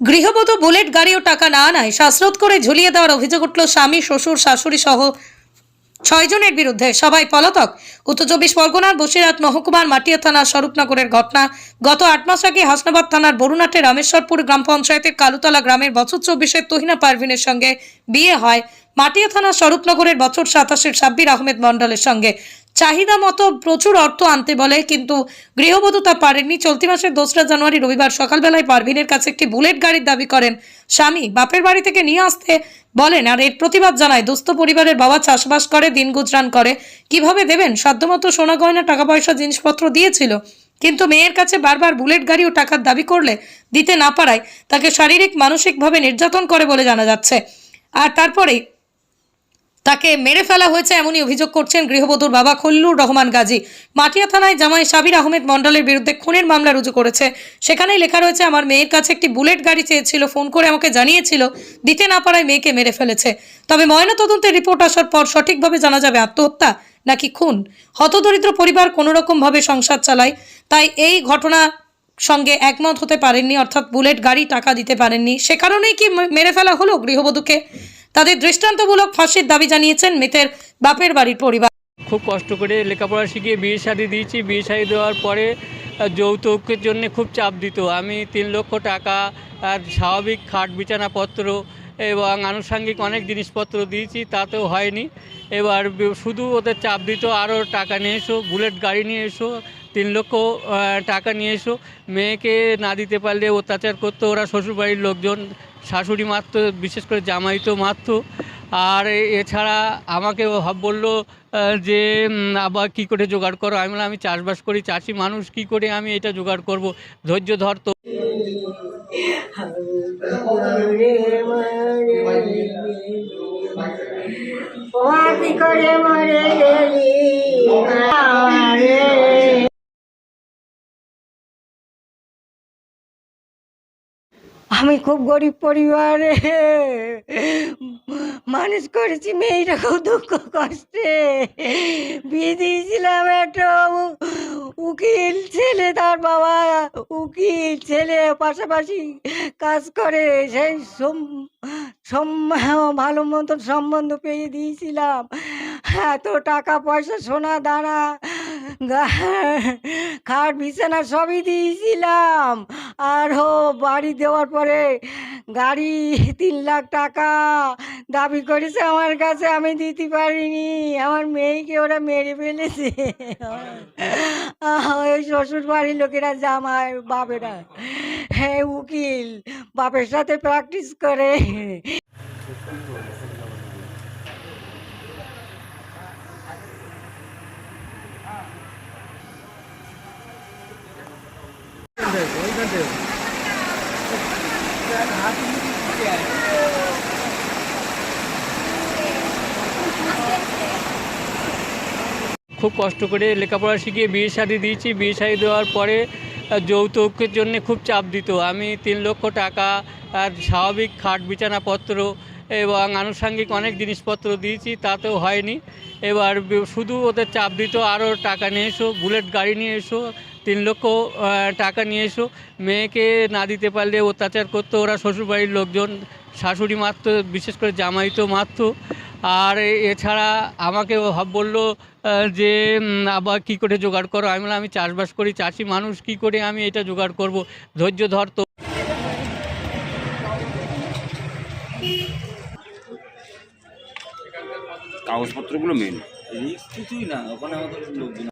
গৃহবধূ বুলেট গাড়ি ও টাকা না আনায় শ্বাসরোধ করে ঝুলিয়ে দেওয়ার অভিযোগ উঠল স্বামী, শ্বশুর, শাশুড়ি সহ ছয়জনের বিরুদ্ধে। সবাই পলাতক, উত্তর চব্বিশ পরগনার বসিরহাট মহকুমার মাটিয়া থানার স্বরূপনগরের ঘটনা। গত আট মাস আগে হাসনাবাদ থানার বরুণাটের রামেশ্বরপুর গ্রাম পঞ্চায়েতের কালুতলা গ্রামের বছর চব্বিশের তহিনা পারভিনের সঙ্গে বিয়ে হয়। মাটিয়া থানা স্বরূপনগরের বছর সাতাশের সাব্বির আহমেদ মণ্ডলের সঙ্গে। চাহিদা মতো প্রচুর অর্থ আনতে বলে, কিন্তু গৃহবধূ তা পারেননি। চলতি মাসের দোসরা জানুয়ারি রবিবার সকালবেলায় পারভিনের কাছে একটি বুলেট গাড়ির দাবি করেন স্বামী। বাপের বাড়ি থেকে নিয়ে আসতে বলেন, আর এর প্রতিবাদ জানায়, দুস্থ পরিবারের বাবা চাষবাস করে, দিন গুজরান করে। কীভাবে দেবেন? সাধ্যমতো সোনা গয়না টাকা পয়সা জিনিসপত্র দিয়েছিল। কিন্তু মেয়ের কাছে বারবার বুলেট গাড়ি ও টাকার দাবি করলে দিতে না পারায় তাকে শারীরিক, মানসিকভাবে নির্যাতন করে বলে জানা যাচ্ছে। আর তারপরেই তাকে মেরে ফেলা হয়েছে এমনই অভিযোগ করছেন গৃহবধূর বাবা খল্লুর রহমান গাজী। মাটিয়া থানায় জামাই সাবির আহমেদ মণ্ডলের বিরুদ্ধে খুনের মামলা রুজু করেছে। সেখানেই লেখা রয়েছে, আমার মেয়ের কাছে একটি বুলেট গাড়ি চেয়েছিল, ফোন করে আমাকে জানিয়েছিল, দিতে না পারায় মেয়েকে মেরে ফেলেছে। তবে ময়নাতদন্তের রিপোর্ট আসার পর সঠিকভাবে জানা যাবে আত্মহত্যা নাকি খুন। হতদরিদ্র পরিবার কোনো রকমভাবে সংসার চালায়, তাই এই ঘটনা সঙ্গে একমত হতে পারেননি, অর্থাৎ বুলেট গাড়ি টাকা দিতে পারেননি। সে কারণেই কি মেরে ফেলা হলো গৃহবধূকে? তাদের দৃষ্টান্তমূলক ফাঁসির দাবি জানিয়েছেন মৃতের বাপের বাড়ির পরিবার। খুব কষ্ট করে লেখাপড়া শিখিয়ে বিয়ে শাদি দিয়েছি। বিয়ে শাদি দেওয়ার পরে যৌতুকের জন্য খুব চাপ দিত। আমি তিন লক্ষ টাকা, আর স্বাভাবিক খাট বিছানাপত্র এবং আনুষঙ্গিক অনেক জিনিসপত্র দিয়েছি, তাতেও হয়নি। এবার শুধু ওদের চাপ দিত, আরও টাকা নিয়ে এসো, বুলেট গাড়ি নিয়ে এসো তিন লক্ষ টাকা নিয়ে এসো। মেয়েকে না দিতে পারলে অত্যাচার করতো ওরা শ্বশুরবাড়ির লোকজন, শাশুড়ি মারত, বিশেষ করে জামাই তো মারত। আর এছাড়া আমাকে বলল যে আবার কী করে জোগাড় করো? আমি আমি চাষবাস করি, চাষি মানুষ, কী করে আমি এটা জোগাড় করব? ধৈর্য ধর তো। করে আমি খুব গরিব পরিবারে। মানুষ করেছি মেয়েরা খুব দুঃখ কষ্টে। বিয়ে দিয়েছিলাম একটা উকিল ছেলে, তার বাবা উকিল ছেলে, পাশাপাশি কাজ করে। সেই ভালো মতন সম্বন্ধ পেয়ে দিয়েছিলাম। এত টাকা পয়সা, সোনা দানা খাট বিছানা সবই দিয়েছিলাম। আর হো বাড়ি দেওয়ার পরে গাড়ি তিন লাখ টাকা দাবি করেছে আমার কাছে, আমি দিতে পারিনি। আমার মেয়েকে ওরা মেরে ফেলেছে। ওই শ্বশুর বাড়ির লোকেরা জামাই, বাপেরা। হ্যাঁ উকিল, বাপের সাথে প্র্যাকটিস করে। খুব কষ্ট করে লেখাপড়া শিখিয়ে বিয়ে শাদি দিয়েছি। বিয়ে শাদি দেওয়ার পরে যৌতুকের জন্য খুব চাপ দিত। আমি তিন লক্ষ টাকা, আর স্বাভাবিক খাট বিছানাপত্র এবং আনুষঙ্গিক অনেক জিনিসপত্র দিয়েছি, তাতেও হয়নি। এবার শুধু ওদের চাপ দিত, আরও টাকা নিয়ে এসো, বুলেট গাড়ি নিয়ে এসো তিন লক্ষ টাকা নিয়ে এসো। মেয়েকে না দিতে পারলে অত্যাচার করতো ওরা শ্বশুরবাড়ির লোকজন শাশুড়ি মারতো বিশেষ করে জামাই তো মারতো। আর এছাড়া আমাকে ভাব বলল যে আবার কী করে জোগাড় করো? আমি বললাম আমি চাষবাস করি চাষি মানুষ কী করে আমি এটা জোগাড় করব? ধৈর্য ধর তো। কাগজপত্রগুলো মেন কিছুই না ওখানে আমাদের লোকজন।